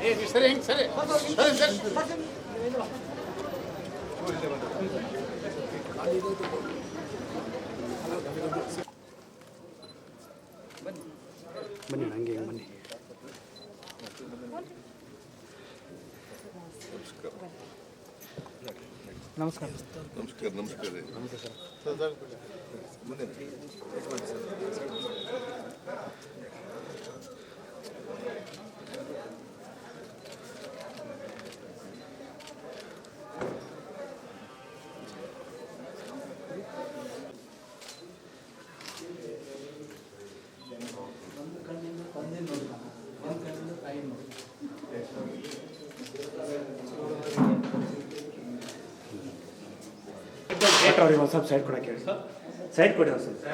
ಸರಿ ಹೆಂಗ್ ಸರಿ ಸರಿ ಸರಿ ಬನ್ನಿ ಹಂಗೆ ಬನ್ನಿ ನಮಸ್ಕಾರ ನಮಸ್ಕಾರ ನಮಸ್ಕಾರ ಟೈಮು ಸೈಡ್ ಕೊಡಕ್ಕೆ ಹೇಳಿ. ಸರ್ ಸೈಡ್ ಕೊಡಿ ಒಂದು ಸ್ವಲ್ಪ.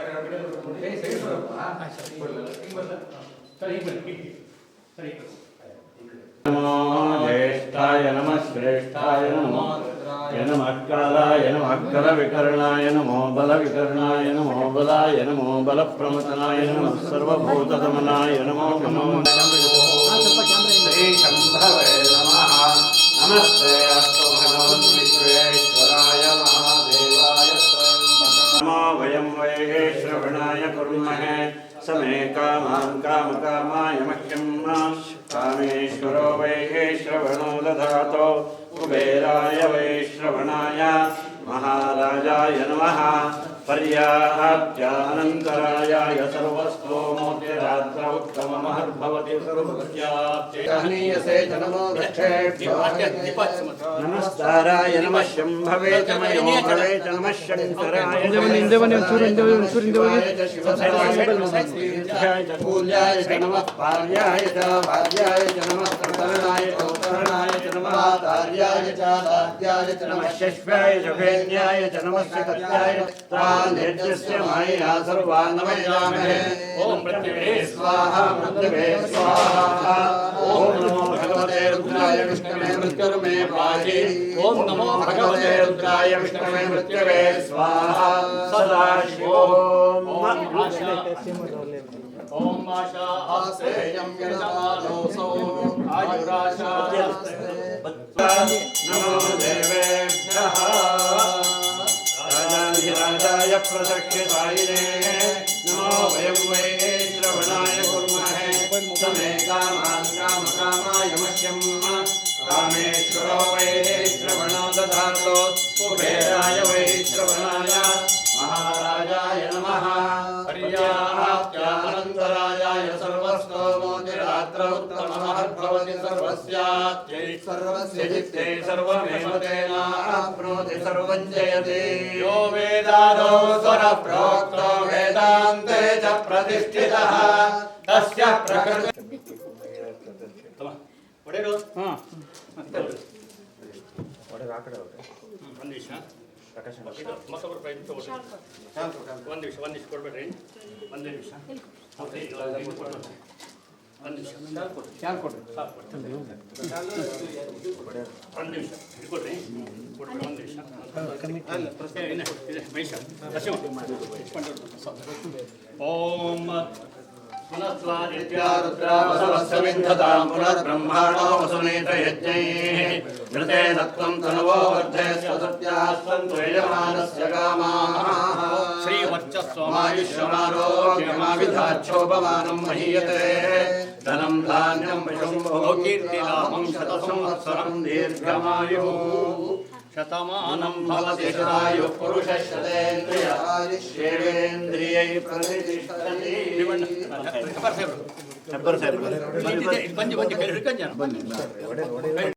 ಜ್ಯೇಷ್ಠಾಯ ನಮಃ ಶ್ರೇಷ್ಠಾಯ ನಮಃ. नमो नमः कालाय नमः करविकर्णाय नमो बलविकर्णाय नमो बलाय नमो बलप्रमतनाय नमः सर्वभूतदमनाय नमो नमो श्रीशम्भवे नमः नमस्ते अस्तु भगवन् विश्वेश्वराय महादेवाय स्वयं नमो वयं वै श्रवणाय कुर्महे समे कामां कामकामाय मह्यं मां कामेश्वरो वै श्रवणो दधातो कुबेराय वैश्रवणाय। महाराजाय नमः। पर्याप्यानन्तरायाय सर्वस्तोमोऽतिरात्र उत्तममहर्भवति सर्वस्याप्यहनीयसे जनमो नमस्काराय नमः शम्भवे चमयो भवे च नमः शङ्कराय पूल्याय च नमः पार्याय च भार्याय च नमः प्रकरणाय चौतरणाय च नमः कार्याय च दाद्याय च नमः शश्वाय च भेन्याय च नमः कत्याय निर्दिष्य माया सर्वाङ्गमयामहे। ॐ पृथिवे स्वाहा पृथिवे स्वाहा। ॐ नमो भगवते रुद्राय विष्णवे मृत्युर्मे पाहि। ॐ नमो भगवते रुद्राय विष्णवे मृत्युवे स्वाहा। सदाशिवोम ॐ आशा आश्रयं यदादोऽसौ आयुराशा। नमो राजाधिराजाय प्रदक्षितायिने नमो वयं वै श्रवणाय कुर्महे। समे कामान् कामकामाय मह्यं कामेश्वरो वै श्रवणो ददातो कुबेराय वै श्रवणाय। महाराजाय नमः। पर्याप्त्यानन्तरायाय सर्वस्तोमोतिरात्र उत्तममहद्भवति सर्वस्यात्यै सर्वस्य। चित्ते सर्वमेव तेनाप्नोति सर्वं जयते यो वेदादो स्वरः प्रोक्तो वेदान्ते च प्रतिष्ठितः तस्य प्रकृति ಒಡೆಯರು ಹಾಂ ಒಂದು ನಿಮಿಷ ಮತ್ತೊಬ್ಬರು ಪ್ರಯತ್ನ ತಗೊಳ್ಳಿ ಒಂದು ನಿಮಿಷ ಒಂದು ನಿಮಿಷ ಕೊಡ್ಬೇಡ್ರಿ ಒಂದು ನಿಮಿಷ ಒಂದು ನಿಮಿಷ ಯಾರು ಕೊಡ್ರಿ ಒಂದು ನಿಮಿಷ ಇದು ಕೊಡ್ರಿ ಕೊಡ್ರಿ ಒಂದು ನಿಮಿಷ ಏ, ಇಲ್ಲ, ಇದೆ, ಮಹೇಶ, ನರಸಿಂಹ. ಓಂ ಪುನಸ್ವಾದಿತ್ಯ रुद्रावसवस्समिन्धतां पुनर्ब्रह्माणो वसुनेत यज्ञैः घृते दत्त्वं तनुवो वर्धे स्वसत्याः सन्तु आयुष्यमारोग्यमाविधाच्छोपमानम् महीयते धनम् धान्यम् पशुम्भोगीर्तिलाभम् शतसंवत्सरम् दीर्घमायुः शतमानम् भवति शतायुः पुरुषः शतेन्द्रियायुष्येवेन्द्रियै प्रतिष्ठति నెంబర్ ఫైవ్ బంజి బంజి బంజి